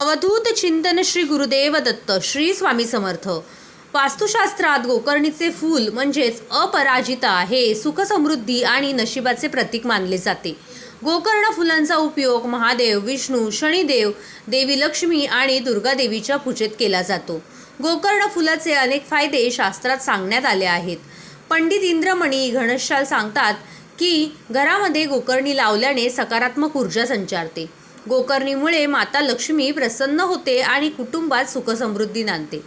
अवधूत चिंतन श्री गुरुदेव दत्त श्री स्वामी समर्थ. वास्तुशास्त्रात गोकर्णीचे फूल म्हणजेच अपराजिता हे सुखसमृद्धी आणि नशिबाचे प्रतीक मानले जाते. गोकर्ण फुलांचा उपयोग महादेव विष्णू शनिदेव देवी लक्ष्मी आणि दुर्गादेवीच्या पूजेत केला जातो. गोकर्ण फुलाचे अनेक फायदे शास्त्रात सांगण्यात आले आहेत. पंडित इंद्रमणी घनशाल सांगतात की घरामध्ये गोकर्णी लावल्याने सकारात्मक ऊर्जा संचारते. गोकर्णीमुळे माता लक्ष्मी प्रसन्न होते आणि कुटुंबात सुखसमृद्धी नांदते.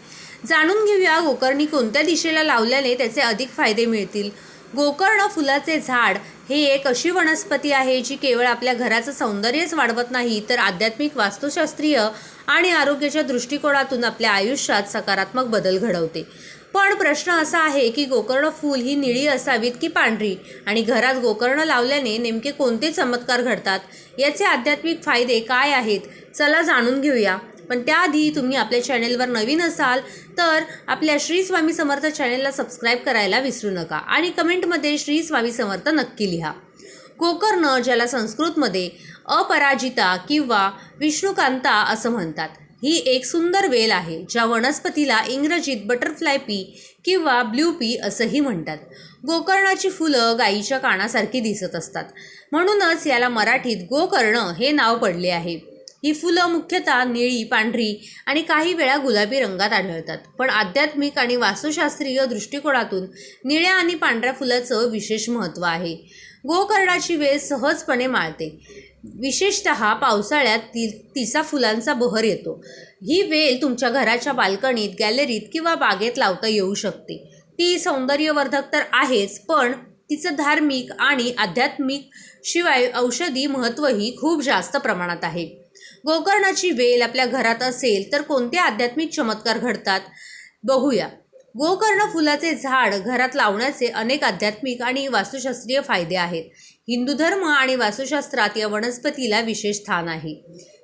जाणून घेऊया गोकर्णी कोणत्या दिशेला लावल्याने त्याचे अधिक फायदे मिळतील. गोकर्ण फुलाचे झाड हे एक अशी वनस्पती आहे जी केवळ आपल्या घराचं सौंदर्यच वाढवत नाही तर आध्यात्मिक वास्तुशास्त्रीय आणि आरोग्याच्या दृष्टिकोनातून आपल्या आयुष्यात सकारात्मक बदल घडवते. पण प्रश्न असा आहे की गोकर्ण फूल ही निळी असावीत की पांढरी? आणि घरात गोकर्ण लावल्याने नेमके कोणते चमत्कार घडतात? याचे आध्यात्मिक फायदे काय आहेत? चला जाणून घेऊया. पण त्याआधी तुम्ही आपल्या चॅनेलवर नवीन असाल तर आपल्या श्री स्वामी समर्थ चॅनेलला सबस्क्राईब करायला विसरू नका आणि कमेंटमध्ये श्री स्वामी समर्थ नक्की लिहा. गोकर्ण ज्याला संस्कृतमध्ये अपराजिता किंवा विष्णुकांता असं म्हणतात. ही एक सुंदर वेल आहे ज्या वनस्पतीला इंग्रजीत बटरफ्लाय पी किंवा ब्ल्यू पी असंही म्हणतात. गोकर्णाची फुलं गाईच्या कानासारखी दिसत असतात. म्हणूनच याला मराठीत गोकर्ण हे नाव पडले आहे. ही फुलं मुख्यतः निळी पांढरी आणि काही वेळा गुलाबी रंगात आढळतात. पण आध्यात्मिक आणि वास्तुशास्त्रीय दृष्टिकोनातून निळ्या आणि पांढऱ्या फुलाचं विशेष महत्त्व आहे. गोकर्णाची वेल सहजपणे माळते. विशेषत पावसाळ्यात ती तिचा फुलांचा बहर येतो. ही वेल तुमच्या घराच्या बाल्कनीत गॅलरीत किंवा बागेत लावता येऊ शकते. ती सौंदर्यवर्धक तर आहेच पण तिचं धार्मिक आणि आध्यात्मिक शिवाय औषधी महत्त्वही खूप जास्त प्रमाणात आहे. गोकर्णाची वेल आपल्या घरात असेल तर कोणते आध्यात्मिक चमत्कार घडतात? बघूया. गोकर्ण फुलाचे झाड घरात लावण्याचे अनेक आध्यात्मिक आणि वास्तुशास्त्रीय फायदे आहेत. हिंदू धर्म आणि वास्तुशास्त्रात या वनस्पतीला विशेष स्थान आहे.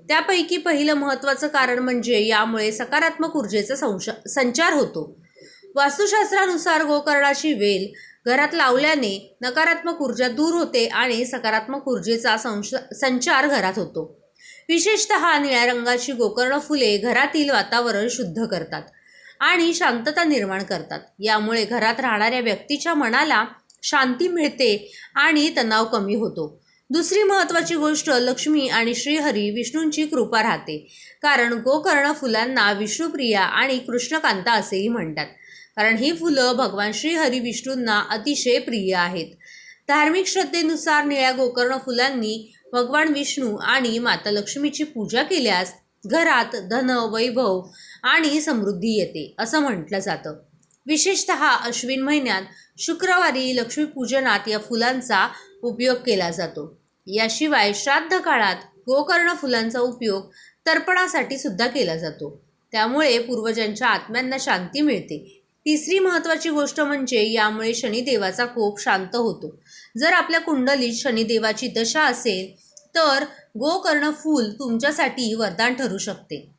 त्यापैकी पहिलं महत्त्वाचं कारण म्हणजे यामुळे सकारात्मक ऊर्जेचा संश संचार होतो. वास्तुशास्त्रानुसार गोकर्णाची वेल घरात लावल्याने नकारात्मक ऊर्जा दूर होते आणि सकारात्मक ऊर्जेचा संश संचार घरात होतो. विशेषत निळ्या रंगाची गोकर्ण फुले घरातील वातावरण शुद्ध करतात. आणि शांतता निर्माण करतात. यामुळे घरात राहणाऱ्या व्यक्तीच्या मनाला शांती मिळते आणि तणाव कमी होतो. दुसरी महत्त्वाची गोष्ट लक्ष्मी आणि श्रीहरी विष्णूंची कृपा राहते. कारण गोकर्ण फुलांना विष्णुप्रिया आणि कृष्णकांता असेही म्हणतात. कारण ही फुलं भगवान श्रीहरी विष्णूंना अतिशय प्रिय आहेत. धार्मिक श्रद्धेनुसार निळ्या गोकर्ण फुलांनी भगवान विष्णू आणि माता लक्ष्मीची पूजा केल्यास घरात धन वैभव आणि समृद्धी येते असं म्हटलं जातं. विशेषत अश्विन महिन्यात शुक्रवारी लक्ष्मीपूजनात या फुलांचा उपयोग केला जातो. याशिवाय श्राद्ध काळात गोकर्ण फुलांचा उपयोग तर्पणासाठी सुद्धा केला जातो. त्यामुळे पूर्वजांच्या आत्म्यांना शांती मिळते. तिसरी महत्त्वाची गोष्ट म्हणजे यामुळे शनिदेवाचा कोप शांत होतो. जर आपल्या कुंडलीत शनिदेवाची दशा असेल तर गोकर्ण फूल तुमच्यासाठी वरदान ठरू शकते.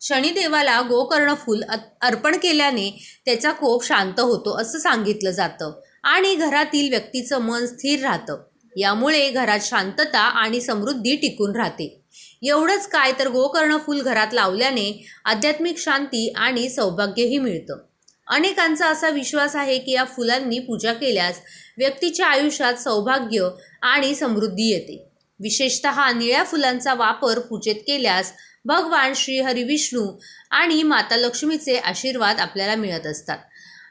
शनिदेवाला गोकर्ण फूल अर्पण केल्याने त्याचा कोप शांत होतो असं सांगितलं जातं आणि घरातील व्यक्तीचं मन स्थिर राहतं. यामुळे घरात शांतता आणि समृद्धी टिकून राहते. एवढंच काय तर गोकर्ण फूल घरात लावल्याने आध्यात्मिक शांती आणि सौभाग्यही मिळतं. अनेकांचा असा विश्वास आहे की या फुलांनी पूजा केल्यास व्यक्तीच्या आयुष्यात सौभाग्य आणि समृद्धी येते. विशेषत निळ्या फुलांचा वापर पूजेत केल्यास भगवान श्री हरिविष्णू आणि माता लक्ष्मीचे आशीर्वाद आपल्याला मिळत असतात.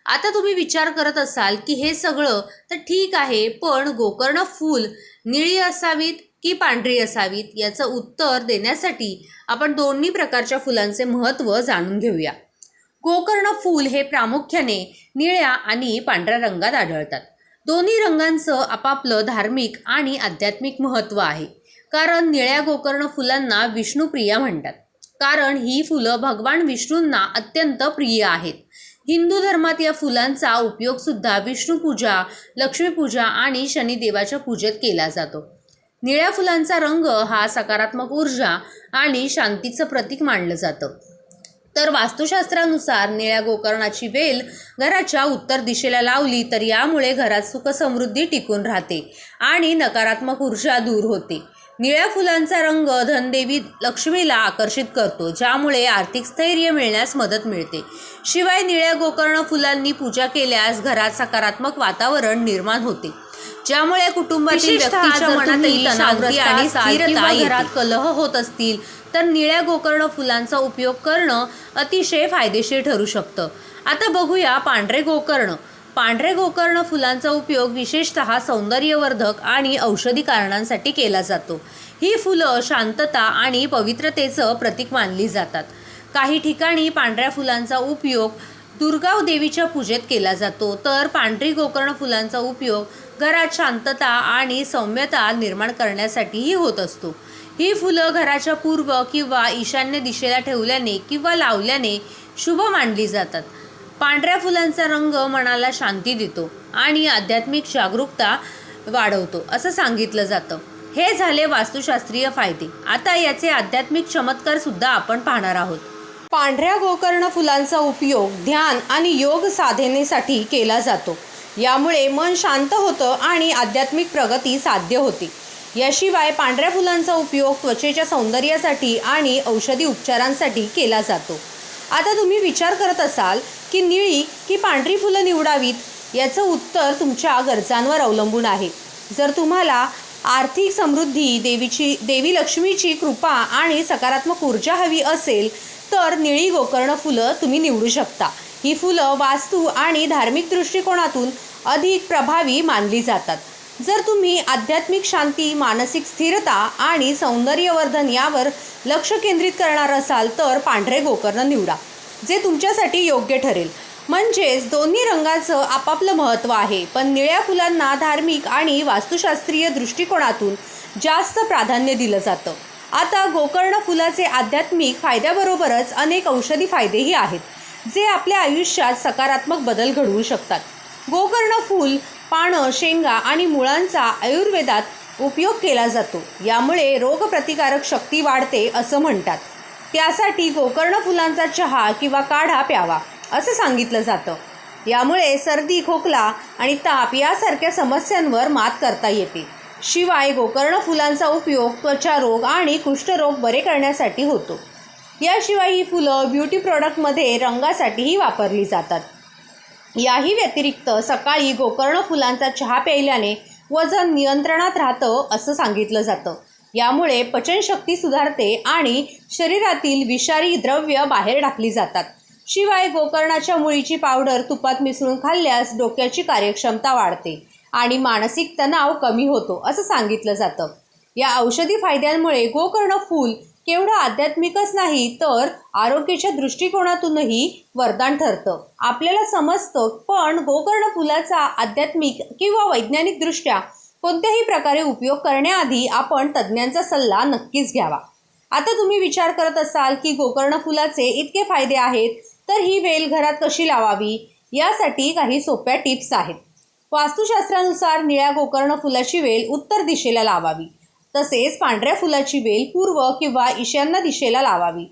आता तुम्ही विचार करत असाल की हे सगळं तर ठीक आहे पण गोकर्ण फूल निळी असावीत की पांढरी असावीत याचं उत्तर देण्यासाठी आपण दोन्ही प्रकारच्या फुलांचे महत्त्व जाणून घेऊया. गोकर्ण फूल हे प्रामुख्याने निळ्या आणि पांढऱ्या रंगात आढळतात. दोन्ही रंगांचं आपापलं धार्मिक आणि आध्यात्मिक महत्त्व आहे. कारण निळ्या गोकर्ण फुलांना विष्णुप्रिया म्हणतात. कारण ही फुलं भगवान विष्णूंना अत्यंत प्रिय आहेत. हिंदू धर्मात या फुलांचा उपयोगसुद्धा विष्णुपूजा लक्ष्मीपूजा आणि शनिदेवाच्या पूजेत केला जातो. निळ्या फुलांचा रंग हा सकारात्मक ऊर्जा आणि शांतीचं प्रतीक मानलं जातं. तर वास्तुशास्त्रानुसार निळ्या गोकर्णाची वेल घराच्या उत्तर दिशेला लावली तर यामुळे घरात सुखसमृद्धी टिकून राहते आणि नकारात्मक ऊर्जा दूर होते निळ्या फुलांचा रंग धनदेवी लक्ष्मीला आकर्षित करतो ज्यामुळे आर्थिक स्थैर्य मिळण्यास मदत मिळते शिवाय निळ्या गोकर्ण फुलांनी पूजा केल्यास घरात सकारात्मक वातावरण निर्माण होते ज्यामुळे कुटुंबातील व्यक्तीच्या मनातही तणावग्रस्त शांती आणि स्थिरता. घरात कलह होत असतील तर निळ्या गोकर्ण फुलांचा उपयोग करणं अतिशय फायदेशीर ठरू शकतं. आता बघूया पांढरे गोकर्ण. पांढरे गोकर्ण फुलांचा उपयोग विशेषतः सौंदर्यवर्धक आणि औषधी कारणांसाठी केला जातो. ही फुलं शांतता आणि पवित्रतेचं प्रतीक मानली जातात. काही ठिकाणी पांढऱ्या फुलांचा उपयोग दुर्गा देवीच्या पूजेत केला जातो. तर पांढरी गोकर्ण फुलांचा उपयोग घरात शांतता आणि सौम्यता निर्माण करण्यासाठीही होत असतो. ही फुलं घराच्या पूर्व किंवा ईशान्य दिशेला ठेवल्याने किंवा लावल्याने शुभ मानली जातात. पांढऱ्या फुलांचा रंग मनाला शांती देतो आणि आध्यात्मिक जागरूकता वाढवतो असं सांगितलं जातं. हे झाले वास्तुशास्त्रीय फायदे. आता याचे आध्यात्मिक चमत्कार सुद्धा आपण पाहणार आहोत. पांढऱ्या गोकर्ण फुलांचा उपयोग ध्यान आणि योग साधनेसाठी केला जातो. यामुळे मन शांत होतं आणि आध्यात्मिक प्रगती साध्य होते. याशिवाय पांढऱ्या फुलांचा उपयोग त्वचेच्या सौंदर्यासाठी आणि औषधी उपचारांसाठी केला जातो. आता तुम्ही विचार करत असाल की निळी की पांढरी फुलं निवडावीत याचं उत्तर तुमच्या गरजांवर अवलंबून आहे. जर तुम्हाला आर्थिक समृद्धी देवीची देवी लक्ष्मीची कृपा आणि सकारात्मक ऊर्जा हवी असेल तर निळी गोकर्ण फुलं तुम्ही निवडू शकता. ही फुलं वास्तू आणि धार्मिक दृष्टिकोनातून अधिक प्रभावी मानली जातात. जर तुम्ही आध्यात्मिक शांती मानसिक स्थिरता आणि सौंदर्यवर्धन यावर लक्ष केंद्रित करणार असाल तर पांढरे गोकर्ण निवडा जे तुमच्यासाठी योग्य ठरेल. म्हणजेच दोन्ही रंगाचं आपापलं महत्त्व आहे पण निळ्या फुलांना धार्मिक आणि वास्तुशास्त्रीय दृष्टिकोनातून जास्त प्राधान्य दिलं जातं. आता गोकर्ण फुलाचे आध्यात्मिक फायद्याबरोबरच अनेक औषधी फायदेही आहेत जे आपल्या आयुष्यात सकारात्मक बदल घडवू शकतात. गोकर्ण फूल पानं शेंगा आणि मुळांचा आयुर्वेदात उपयोग केला जातो. यामुळे रोगप्रतिकारक शक्ती वाढते असं म्हणतात. त्यासाठी गोकर्ण फुलांचा चहा किंवा काढा प्यावा असं सांगितलं जातं. यामुळे सर्दी खोकला आणि ताप यासारख्या समस्यांवर मात करता येते. शिवाय गोकर्ण फुलांचा उपयोग त्वचा रोग आणि कुष्ठरोग बरे करण्यासाठी होतो. याशिवाय ही फुलं ब्युटी प्रॉडक्टमध्ये रंगासाठीही वापरली जातात. याही व्यतिरिक्त सकाळी गोकर्ण फुलांचा चहा प्यायल्याने वजन नियंत्रणात राहतं असं सांगितलं जातं. यामुळे पचनशक्ती सुधारते आणि शरीरातील विषारी द्रव्य बाहेर टाकली जातात. शिवाय गोकर्णाच्या मुळीची पावडर तुपात मिसळून खाल्ल्यास डोक्याची कार्यक्षमता वाढते आणि मानसिक तणाव कमी होतो असं सांगितलं जातं. या औषधी फायद्यांमुळे गोकर्ण फूल केवढं आध्यात्मिकच नाही तर आरोग्याच्या दृष्टिकोनातूनही वरदान ठरतं. आपल्याला समजतं पण गोकर्ण फुलाचा आध्यात्मिक किंवा वैज्ञानिकदृष्ट्या कोणत्याही प्रकारे उपयोग करण्याआधी आपण तज्ज्ञांचा सल्ला नक्कीच घ्यावा. आता तुम्ही विचार करत असाल की गोकर्ण फुलाचे इतके फायदे आहेत तर ही वेल घरात कशी लावावी? यासाठी काही सोप्या टिप्स आहेत. वास्तुशास्त्रानुसार निळ्या गोकर्ण फुलाची वेल उत्तर दिशेला लावावी. तसेच पांढऱ्या फुलाची वेल पूर्व किंवा ईशान्य दिशेला लावावी.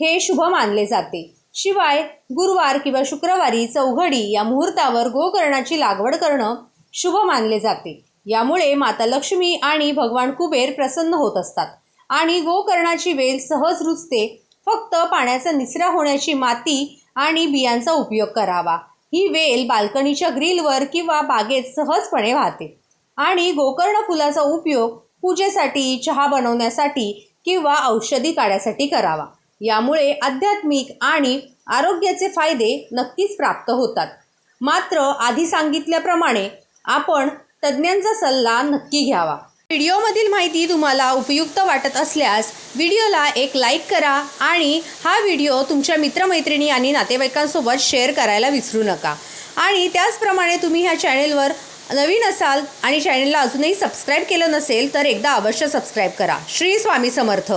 हे शुभ मानले जाते. शिवाय गुरुवार किंवा शुक्रवारी चौघडी या मुहूर्तावर गोकर्णाची लागवड करणं शुभ मानले जाते. यामुळे माता लक्ष्मी आणि भगवान कुबेर प्रसन्न होत असतात आणि गोकर्णाची वेल सहज रुजते. फक्त पाण्याचा निचरा होण्याची माती आणि बियांचा उपयोग करावा. ही वेल बाल्कनीच्या ग्रिलवर किंवा बागेत सहजपणे वाहते आणि गोकर्ण फुलाचा उपयोग पूजेसाठी चहा बनवण्यासाठी किंवा औषधी काढण्यासाठी करावा. यामुळे आध्यात्मिक आणि आरोग्याचे फायदे नक्कीच प्राप्त होतात. मात्र आधी सांगितल्याप्रमाणे आपण तज्ज्ञांचा सल्ला नक्की घ्यावा. व्हिडिओमधील माहिती तुम्हाला उपयुक्त वाटत असल्यास व्हिडिओला एक लाईक करा आणि हा व्हिडिओ तुमच्या मित्रमैत्रिणी आणि नातेवाईकांसोबत शेअर करायला विसरू नका. आणि त्याचप्रमाणे तुम्ही ह्या चॅनेलवर नवीन असाल आणि चॅनलला अजूनही सबस्क्राईब केलं नसेल तर एकदा अवश्य सबस्क्राईब करा. श्री स्वामी समर्थ.